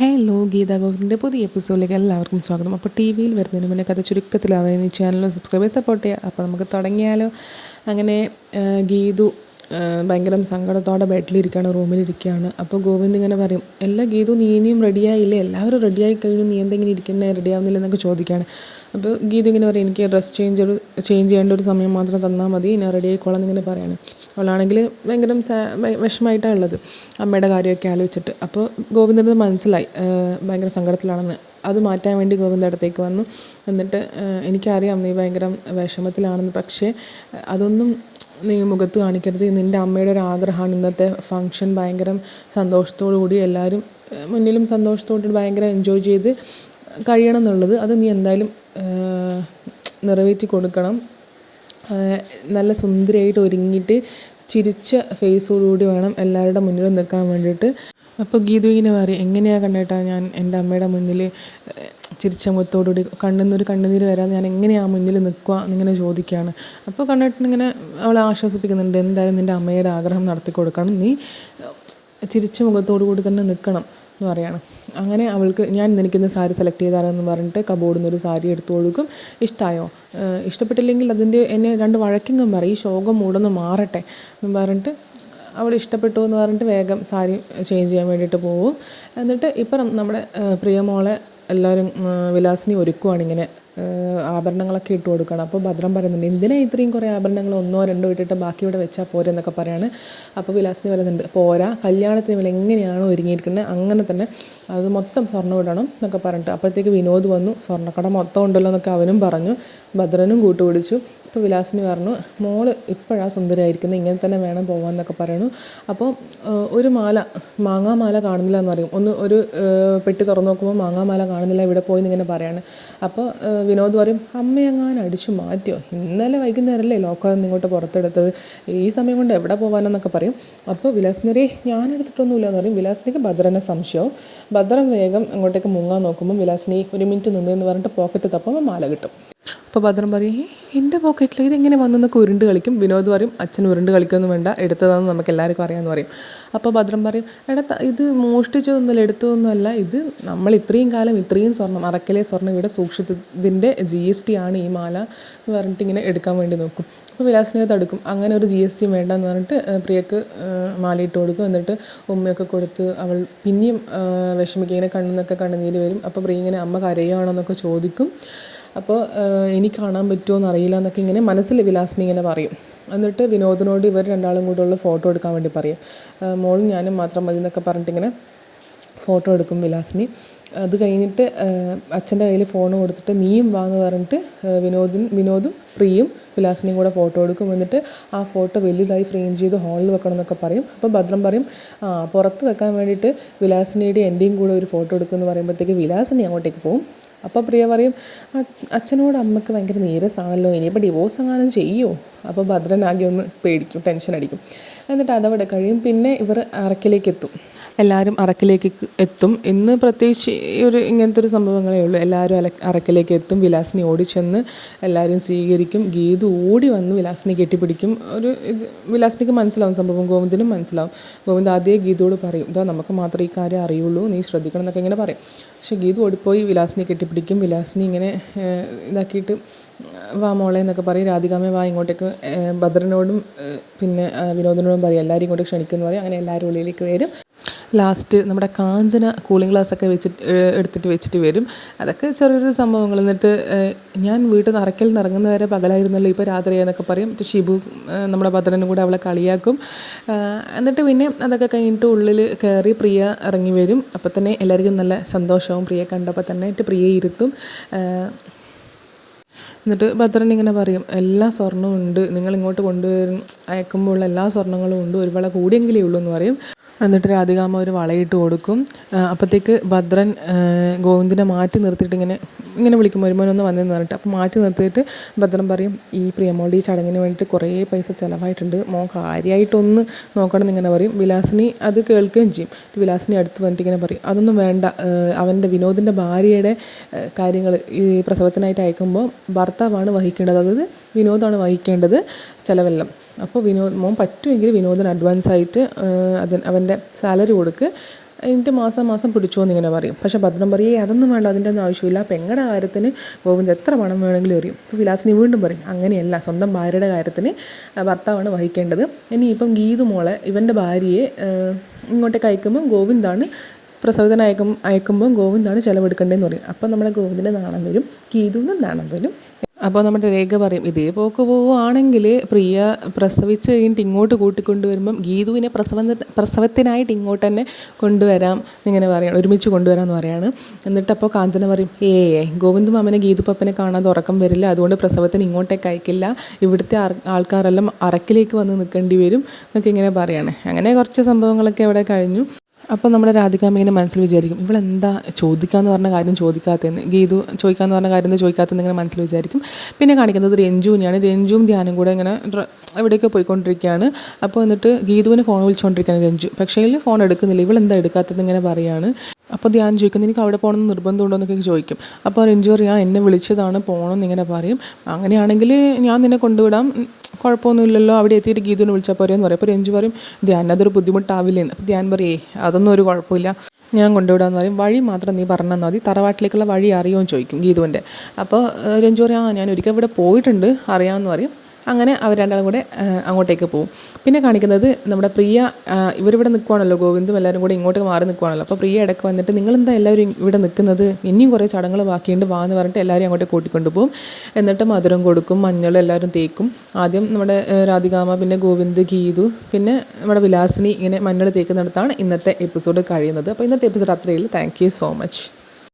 Hello Gita ഗോവിന്ദിന്റെ പുതിയ എപ്പിസോഡിലേക്ക് എല്ലാവർക്കും സ്വാഗതം. അപ്പോൾ ടി വിയിൽ വരുന്നതിന് മുന്നേ കഥ ചുരുക്കത്തിൽ അതായത് ഈ ചാനലിൽ സബ്സ്ക്രൈബ് സപ്പോർട്ട് ചെയ്യുക. അപ്പോൾ നമുക്ക് തുടങ്ങിയാലോ? അങ്ങനെ ഗീതു ഭയങ്കര സങ്കടത്തോടെ ബെഡിലിരിക്കുകയാണ് റൂമിലിരിക്കുകയാണ് അപ്പോൾ ഗോവിന്ദ് ഇങ്ങനെ പറയും എല്ലാ ഗീതു നീ ഇനിയും റെഡിയായില്ലേ? എല്ലാവരും റെഡിയായി കഴിഞ്ഞു നീ എന്തെങ്കിലും ഇരിക്കുന്നത് റെഡിയാവുന്നില്ല എന്നൊക്കെ ചോദിക്കുകയാണ് അപ്പോൾ ഗീതു ഇങ്ങനെ പറയും എനിക്ക് ഡ്രസ്സ് ചേഞ്ച് ഒരു ചേഞ്ച് ചെയ്യേണ്ട ഒരു സമയം മാത്രം തന്നാൽ മതി ഞാൻ റെഡി ആയിക്കോളാം എന്നിങ്ങനെ പറയാണ്. അവളാണെങ്കിൽ ഭയങ്കര വിഷമമായിട്ടാണ് ഉള്ളത് അമ്മയുടെ കാര്യമൊക്കെ ആലോചിച്ചിട്ട്. അപ്പോൾ ഗോവിന്ദനത് മനസ്സിലായി ഭയങ്കര സങ്കടത്തിലാണെന്ന്. അത് മാറ്റാൻ വേണ്ടി ഗോവിന്ദ അടുത്തേക്ക് വന്നു. എന്നിട്ട് എനിക്കറിയാം നീ ഭയങ്കര വിഷമത്തിലാണെന്ന്. പക്ഷേ അതൊന്നും നീ മുഖത്ത് കാണിക്കരുത് നിന്റെ അമ്മയുടെ ഒരു ആഗ്രഹമാണ്. ഇന്നത്തെ ഫങ്ഷൻ ഭയങ്കര സന്തോഷത്തോടു കൂടി എല്ലാവരും മുന്നിലും സന്തോഷത്തോടുകൂടി ഭയങ്കര എൻജോയ് ചെയ്ത് കഴിയണം എന്നുള്ളത് അത് നീ എന്തായാലും നിറവേറ്റി കൊടുക്കണം. നല്ല സുന്ദരിയായിട്ട് ഒരുങ്ങിയിട്ട് ചിരിച്ച ഫേസോടുകൂടി വേണം എല്ലാവരുടെ മുന്നിലും നിൽക്കാൻ വേണ്ടിയിട്ട്. അപ്പോൾ ഗീതു ഇങ്ങനെ പറയും എങ്ങനെയാണ് കണ്ടേട്ടാ ഞാൻ എന്റെ അമ്മയുടെ മുന്നിൽ ചിരിച്ച മുഖത്തോടുകൂടി കണ്ണുനീര് വരാതെ ഞാൻ എങ്ങനെയാണ് മുന്നിൽ നിൽക്കുക എന്നിങ്ങനെ ചോദിക്കുകയാണ്. അപ്പോൾ കണ്ണേട്ടനിങ്ങനെ അവളെ ആശ്വസിപ്പിക്കുന്നുണ്ട് എന്തായാലും നിന്റെ അമ്മയുടെ ആഗ്രഹം നടത്തി കൊടുക്കണം. നീ ചിരിച്ച മുഖത്തോടു കൂടി തന്നെ നിൽക്കണം എന്ന് പറയുകയാണ് അങ്ങനെ അവൾക്ക് ഞാൻ നിനക്കിന്ന് സാരി സെലക്ട് ചെയ്താലെന്ന് പറഞ്ഞിട്ട് കബോർഡിൽ നിന്ന് ഒരു സാരി എടുത്തു കൊടുക്കും ഇഷ്ടമായോ ഇഷ്ടപ്പെട്ടില്ലെങ്കിൽ അതിന്റെ എന്നെ രണ്ട് വഴക്കെങ്കിലും പറയും ഈ ശോകം മൂടൊന്ന് മാറട്ടെ എന്ന് പറഞ്ഞിട്ട് അവൾ ഇഷ്ടപ്പെട്ടു എന്ന് പറഞ്ഞിട്ട് വേഗം സാരി ചേഞ്ച് ചെയ്യാൻ വേണ്ടിയിട്ട് പോകും എന്നിട്ട് ഇപ്പം നമ്മുടെ പ്രിയമോളെ എല്ലാവരും വിലാസിനി ഒരുക്കുവാണ് ഇങ്ങനെ ആഭരണങ്ങളൊക്കെ ഇട്ട് കൊടുക്കണം. അപ്പോൾ ഭദ്രം പറയുന്നുണ്ട് എന്തിനാ ഇത്രയും കുറേ ആഭരണങ്ങൾ ഒന്നോ രണ്ടോ ഇട്ടിട്ട് ബാക്കി ഇവിടെ വെച്ചാൽ പോരെ? എന്നൊക്കെ പറയാണ്. അപ്പോൾ വിലാസിനി പറയുന്നുണ്ട് പോരാ കല്യാണത്തിന് ഇവൾ എങ്ങനെയാണോ ഒരുങ്ങിയിരിക്കുന്നത് അങ്ങനെ തന്നെ അത് മൊത്തം സ്വർണം ഇടണം എന്നൊക്കെ പറഞ്ഞിട്ട് അപ്പോഴത്തേക്ക് വിനോദ് വന്നു. സ്വർണക്കട മൊത്തം ഉണ്ടല്ലോ എന്നൊക്കെ അവനും പറഞ്ഞു. ഭദ്രനും കൂട്ടുപിടിച്ചു. അപ്പോൾ വിലാസിനി പറഞ്ഞു മോൾ ഇപ്പോഴാണ് സുന്ദരമായിരിക്കുന്നത് ഇങ്ങനെ തന്നെ വേണം പോകാമെന്നൊക്കെ പറയുന്നു അപ്പോൾ ഒരു മാല മാങ്ങാ മാല കാണുന്നില്ല എന്ന് പറയും. ഒന്ന് ഒരു പെട്ടി തുറന്നു നോക്കുമ്പോൾ മാങ്ങാ മാല കാണുന്നില്ല ഇവിടെ പോയി ഇങ്ങനെ പറയാണ് അപ്പോൾ വിനോദ് പറയും അമ്മയെങ്ങാനും അടിച്ചു മാറ്റിയോ? ഇന്നലെ വൈകുന്നേരമല്ലേ ലോകം ഇങ്ങോട്ട് പുറത്തെടുത്തത്. ഈ സമയം കൊണ്ട് എവിടെ പോകാനെന്നൊക്കെ പറയും. അപ്പോൾ വിലാസിനരെ ഞാൻ എടുത്തിട്ടൊന്നുമില്ല എന്ന് പറയും. വിലാസിനിക്ക് ഭദ്രനെ സംശയവും ഭദ്രൻ വേഗം അങ്ങോട്ടേക്ക് മുങ്ങാൻ നോക്കുമ്പോൾ വിലാസിനി ഒരു മിനിറ്റ് നിന്നെന്ന് പറഞ്ഞിട്ട് പോക്കറ്റ് തപ്പുമ്പോൾ മാല കിട്ടും. അപ്പോൾ ഭദ്രം പറയും "ഏ, എന്റെ പോക്കറ്റിൽ ഇതെങ്ങനെ വന്നെന്നൊക്കെ ഉരുണ്ട് കളിക്കും. വിനോദ് പറയും അച്ഛൻ ഉരുണ്ട് കളിക്കൊന്നും വേണ്ട എടുത്തതാണെന്ന് നമുക്ക് എല്ലാവർക്കും അറിയാമെന്ന് പറയും. അപ്പോൾ ഭദ്രം പറയും എടാ ഇത് മോഷ്ടിച്ചതൊന്നുമല്ല എടുത്തതൊന്നുമല്ല. ഇത് നമ്മൾ ഇത്രയും കാലം ഇത്രയും സ്വർണം അറക്കലെ സ്വർണം ഇവിടെ സൂക്ഷിച്ചതിന്റെ ജി എസ് ടി ആണ് ഈ മാല എന്ന് പറഞ്ഞിട്ട് ഇങ്ങനെ എടുക്കാൻ വേണ്ടി നോക്കും. അപ്പോൾ വിലാസിനെ തടുക്കും അങ്ങനെ ഒരു ജി എസ് ടി വേണ്ടെന്ന് പറഞ്ഞിട്ട് പ്രിയക്ക് മാലയിട്ട് കൊടുക്കും. എന്നിട്ട് ഉമ്മയൊക്കെ കൊടുത്ത് അവൾ പിന്നെയും വിഷമിക്കുക ഇങ്ങനെ കണ്ണിന്നൊക്കെ കണ്ണുനീര് വരും. അപ്പോൾ പ്രിയ ഇങ്ങനെ അമ്മ കരയുകയാണോ എന്നൊക്കെ ചോദിക്കും. അപ്പോൾ ഇനി കാണാൻ പറ്റുമോ എന്നറിയില്ല എന്നൊക്കെ ഇങ്ങനെ മനസ്സിൽ വിലാസിനി ഇങ്ങനെ പറയും. എന്നിട്ട് വിനോദിനോട് ഇവർ രണ്ടാളും കൂടെയുള്ള ഫോട്ടോ എടുക്കാൻ വേണ്ടി പറയും. മോളും ഞാനും മാത്രം മതി എന്നൊക്കെ പറഞ്ഞിട്ടിങ്ങനെ ഫോട്ടോ എടുക്കും വിലാസിനി. അത് കഴിഞ്ഞിട്ട് അച്ഛന്റെ കയ്യിൽ ഫോൺ കൊടുത്തിട്ട് നീയും വാ എന്ന് പറഞ്ഞിട്ട് വിനോദിൻ വിനോദും വിനോദും പ്രിയും വിലാസിനിയും കൂടെ ഫോട്ടോ എടുക്കും. എന്നിട്ട് ആ ഫോട്ടോ വലുതായി ഫ്രെയിം ചെയ്ത് ഹാളിൽ വെക്കണം എന്നൊക്കെ പറയും. അപ്പോൾ ഭദ്രം പറയും ആ പുറത്ത് വെക്കാൻ വേണ്ടിയിട്ട് വിലാസിനിയുടെ എന്റെയും കൂടെ ഒരു ഫോട്ടോ എടുക്കുമെന്ന് പറയുമ്പോഴത്തേക്ക് വിലാസിനി അങ്ങോട്ടേക്ക് പോകും അപ്പോൾ പ്രിയ പറയും "അ- അച്ഛനോട് അമ്മയ്ക്ക് ഭയങ്കര നീരസാണല്ലോ ഇനിയിപ്പോൾ ഡിവോഴ്സ് എങ്ങാനും ചെയ്യുമോ അപ്പോൾ ഭദ്രനാകെ ഒന്ന് പേടിക്കും ടെൻഷൻ അടിക്കും. എന്നിട്ട് അതവിടെ കഴിയും. പിന്നെ ഇവർ അറക്കിലേക്ക് എത്തും. എല്ലാവരും അറക്കിലേക്ക് എത്തും. ഇന്ന് പ്രത്യേകിച്ച് ഒരു ഇങ്ങനത്തെ ഒരു സംഭവങ്ങളേ ഉള്ളൂ. എല്ലാവരും അല അറക്കിലേക്ക് എത്തും. വിലാസിനി ഓടിച്ചെന്ന് എല്ലാവരും സ്വീകരിക്കും. ഗീതു ഓടി വന്ന് വിലാസിനെ കെട്ടിപ്പിടിക്കും. ഒരു ഇത് വിലാസിനിക്ക് മനസ്സിലാവും. സംഭവം ഗോവിന്ദനും മനസ്സിലാവും. ഗോവിന്ദ് ആദ്യമേ ഗീതയോട് പറയും ഇതാ നമുക്ക് മാത്രമേ ഈ കാര്യം അറിയുള്ളൂ. നീ ശ്രദ്ധിക്കണം എന്നൊക്കെ ഇങ്ങനെ പറയും. പക്ഷെ ഗീതു ഓടിപ്പോയി വിലാസിനെ കെട്ടിപ്പിടിക്കും. വിലാസിനി ഇങ്ങനെ ഇതാക്കിയിട്ട് വാ മോളെ എന്നൊക്കെ പറയും. രാധികാമ്മ വാ ഇങ്ങോട്ടേക്ക് ഭദ്രനോടും പിന്നെ വിനോദനോടും പറയും. എല്ലാവരും ഇങ്ങോട്ടേക്ക് ക്ഷണിക്കുമെന്ന് പറയും. അങ്ങനെ എല്ലാവരും ഉള്ളിലേക്ക് വരും. ലാസ്റ്റ് നമ്മുടെ കാഞ്ചന കൂളിംഗ് ഗ്ലാസ് ഒക്കെ വെച്ചിട്ട് എടുത്തിട്ട് വെച്ചിട്ട് വരും. അതൊക്കെ ചെറിയൊരു സംഭവങ്ങൾ. എന്നിട്ട് ഞാൻ വീട്ടിൽ നിന്ന് അറക്കൽ നിന്ന് ഇറങ്ങുന്ന വരെ പകലായിരുന്നല്ലോ ഇപ്പോൾ രാത്രിയെന്നൊക്കെ പറയും. ഷിബു നമ്മുടെ ഭദ്രനും കൂടെ അവളെ കളിയാക്കും. എന്നിട്ട് പിന്നെ അതൊക്കെ കഴിഞ്ഞിട്ട് ഉള്ളിൽ കയറി പ്രിയ ഇറങ്ങി വരും. അപ്പോൾ തന്നെ എല്ലാവർക്കും നല്ല സന്തോഷവും പ്രിയ കണ്ടപ്പോൾ തന്നെ പ്രിയ ഇരുത്തും. എന്നിട്ട് ഭദ്രൻ ഇങ്ങനെ പറയും എല്ലാ സ്വർണവും ഉണ്ട്. നിങ്ങൾ ഇങ്ങോട്ട് കൊണ്ടുവരും. അയക്കുമ്പോൾ ഉള്ള എല്ലാ സ്വർണങ്ങളും ഉണ്ട്. ഒരു വള കൂടിയെങ്കിലേ ഉള്ളൂ എന്ന് പറയും. എന്നിട്ട് രാധികാമ്മ ഒരു വളയിട്ട് കൊടുക്കും. അപ്പോഴത്തേക്ക് ഭദ്രൻ ഗോവിന്ദനെ മാറ്റി നിർത്തിയിട്ട് ഇങ്ങനെ ഇങ്ങനെ വിളിക്കും. വരുമാനൊന്ന് വന്നെന്ന് പറഞ്ഞിട്ട്. അപ്പോൾ മാറ്റി നിർത്തിയിട്ട് ഭദ്രൻ പറയും ഈ പ്രിയമോളുടെ ഈ ചടങ്ങിന് വേണ്ടിയിട്ട് കുറേ പൈസ ചിലവായിട്ടുണ്ട്. മോൻ കാര്യമായിട്ടൊന്ന് നോക്കണം എന്നിങ്ങനെ പറയും. വിലാസിനി അത് കേൾക്കുകയും ചെയ്യും. വിലാസിനി അടുത്ത് വന്നിട്ട് ഇങ്ങനെ പറയും അതൊന്നും വേണ്ട. അവന്റെ വിനോദിന്റെ ഭാര്യയുടെ കാര്യങ്ങൾ ഈ പ്രസവത്തിനായിട്ട് അയക്കുമ്പോൾ ഭർത്താവാണ് വഹിക്കേണ്ടത്. അതായത് വിനോദാണ് വഹിക്കേണ്ടത് ചിലവെല്ലാം. അപ്പോൾ വിനോദ് മോൻ പറ്റുമെങ്കിൽ വിനോദിന് അഡ്വാൻസ് ആയിട്ട് അതിന് അവന്റെ സാലറി കൊടുക്ക്. എന്നിട്ട് മാസം മാസം പിടിച്ചോ എന്നിങ്ങനെ പറയും. പക്ഷേ ഭദ്രം പറയും "ഏയ് അതൊന്നും വേണ്ട അതിന്റെ ഒന്നും ആവശ്യമില്ല. പെങ്ങളുടെ കാര്യത്തിന് ഗോവിന്ദ് എത്ര പണം വേണമെങ്കിലും എറിയും? അപ്പോൾ വിലാസിനി വീണ്ടും പറയും അങ്ങനെയല്ല സ്വന്തം ഭാര്യയുടെ കാര്യത്തിന് ഭർത്താവാണ് വഹിക്കേണ്ടത്. ഇനി ഇനിയിപ്പം ഗീതു മോളെ ഇവന്റെ ഭാര്യയെ ഇങ്ങോട്ടേക്ക് അയക്കുമ്പം ഗോവിന്ദാണ് പ്രസവിതന അയക്കും അയക്കുമ്പോൾ ഗോവിന്ദാണ് ചിലവെടുക്കേണ്ടതെന്ന് പറയും. അപ്പം നമ്മുടെ ഗോവിന്ദിന്റെ നാണം വരും ഗീതുവിനും നാണം വരും. അപ്പോൾ നമ്മുടെ രേഖ പറയും ഇതേ പോക്ക് പോവുകയാണെങ്കിൽ പ്രിയ പ്രസവിച്ച് കഴിഞ്ഞിട്ട് ഇങ്ങോട്ട് കൂട്ടിക്കൊണ്ടുവരുമ്പം ഗീതുവിനെ പ്രസവ പ്രസവത്തിനായിട്ട് ഇങ്ങോട്ട് തന്നെ കൊണ്ടുവരാം ഇങ്ങനെ പറയണം ഒരുമിച്ച് കൊണ്ടുവരാമെന്ന് പറയാണ്. എന്നിട്ട് അപ്പോൾ കാഞ്ചന പറയും ഏ ഗോവിന്ദ് മാമനെ ഗീതു പപ്പനെ കാണാതെ ഉറക്കം വരില്ല അതുകൊണ്ട് പ്രസവത്തിന് ഇങ്ങോട്ടേക്ക് അയക്കില്ല ഇവിടുത്തെ ആൾക്കാരെല്ലാം അറക്കിലേക്ക് വന്ന് നിൽക്കേണ്ടി വരും എന്നൊക്കെ ഇങ്ങനെ പറയാണ്. അങ്ങനെ കുറച്ച് സംഭവങ്ങളൊക്കെ അവിടെ കഴിഞ്ഞു. അപ്പോൾ നമ്മുടെ രാധികാമ്മ ഇങ്ങനെ മനസ്സിൽ വിചാരിക്കും ഇവളെന്താ ചോദിക്കാമെന്ന് പറഞ്ഞ കാര്യം ചോദിക്കാത്തതെന്ന്? ഗീതു ചോദിക്കാമെന്ന് പറഞ്ഞ കാര്യം ചോദിക്കാത്തതെന്ന് ഇങ്ങനെ മനസ്സിൽ വിചാരിക്കും. പിന്നെ കാണിക്കുന്നത് രഞ്ജുവിനെയാണ് രഞ്ജുവും ധ്യാനം കൂടെ ഇങ്ങനെ എവിടെയൊക്കെ പോയിക്കൊണ്ടിരിക്കുകയാണ്. അപ്പോൾ എന്നിട്ട് ഗീതുവിനെ ഫോൺ വിളിച്ചുകൊണ്ടിരിക്കുകയാണ് രഞ്ജു. പക്ഷേ ഫോൺ എടുക്കുന്നില്ല. ഇവളെന്താ എടുക്കാത്തതെന്ന് ഇങ്ങനെ പറയാണ്. അപ്പോൾ ധ്യാൻ ചോദിക്കുന്നു എനിക്ക് അവിടെ പോകണമെന്ന് നിർബന്ധമുണ്ടോ? എന്നൊക്കെ ചോദിക്കും. അപ്പോൾ രഞ്ജു പറയും "ആ, എന്നെ വിളിച്ചതാണ് പോകണം എന്നിങ്ങനെ പറയും. അങ്ങനെയാണെങ്കിൽ ഞാൻ നിന്നെ കൊണ്ടുവിടാം. കുഴപ്പമൊന്നുമില്ലല്ലോ. അവിടെ എത്തിയിട്ട് ഗീതുവിനെ വിളിച്ചാൽ പോരെ എന്ന് പറയും. അപ്പോൾ രഞ്ജു പറയും ധ്യാൻ അതൊരു ബുദ്ധിമുട്ടാവില്ലെന്ന് അപ്പോൾ ധ്യാൻ പറയേ അതൊന്നും ഒരു കുഴപ്പമില്ല. ഞാൻ കൊണ്ടുവിടാന്ന് പറയും. വഴി മാത്രം നീ പറഞ്ഞാൽ മതി. തറവാട്ടിലേക്കുള്ള വഴി അറിയുമെന്ന് ചോദിക്കും ഗീതുവിന്റെ. അപ്പോൾ രഞ്ജു പറയും ആ ഞാൻ ഒരിക്കൽ ഇവിടെ പോയിട്ടുണ്ട്. അറിയാമെന്ന് പറയും. അങ്ങനെ അവർ രണ്ടാളും കൂടെ അങ്ങോട്ടേക്ക് പോകും. പിന്നെ കാണിക്കുന്നത് നമ്മുടെ പ്രിയ ഇവരിവിടെ നിൽക്കുവാണല്ലോ ഗോവിന്ദും എല്ലാവരും കൂടെ ഇങ്ങോട്ട് മാറി നിൽക്കുവാണല്ലോ. അപ്പോൾ പ്രിയ ഇടയ്ക്ക് വന്നിട്ട് നിങ്ങളെന്താ എല്ലാവരും ഇവിടെ നിൽക്കുന്നത്? ഇനിയും കുറേ ചടങ്ങുകൾ ബാക്കിയുണ്ട് വാ എന്ന് പറഞ്ഞിട്ട് എല്ലാവരും അങ്ങോട്ട് കൂട്ടിക്കൊണ്ട് പോകും. എന്നിട്ട് മധുരം കൊടുക്കും മഞ്ഞൾ എല്ലാവരും തേക്കും. ആദ്യം നമ്മുടെ രാധികാമ പിന്നെ ഗോവിന്ദ് ഗീതു പിന്നെ നമ്മുടെ വിലാസിനി ഇങ്ങനെ മഞ്ഞൾ തേക്കുന്നിടത്താണ് ഇന്നത്തെ എപ്പിസോഡ് കഴിയുന്നത്. അപ്പോൾ ഇന്നത്തെ എപ്പിസോഡ് അത്രയേ ഉള്ളൂ. Thank you so much.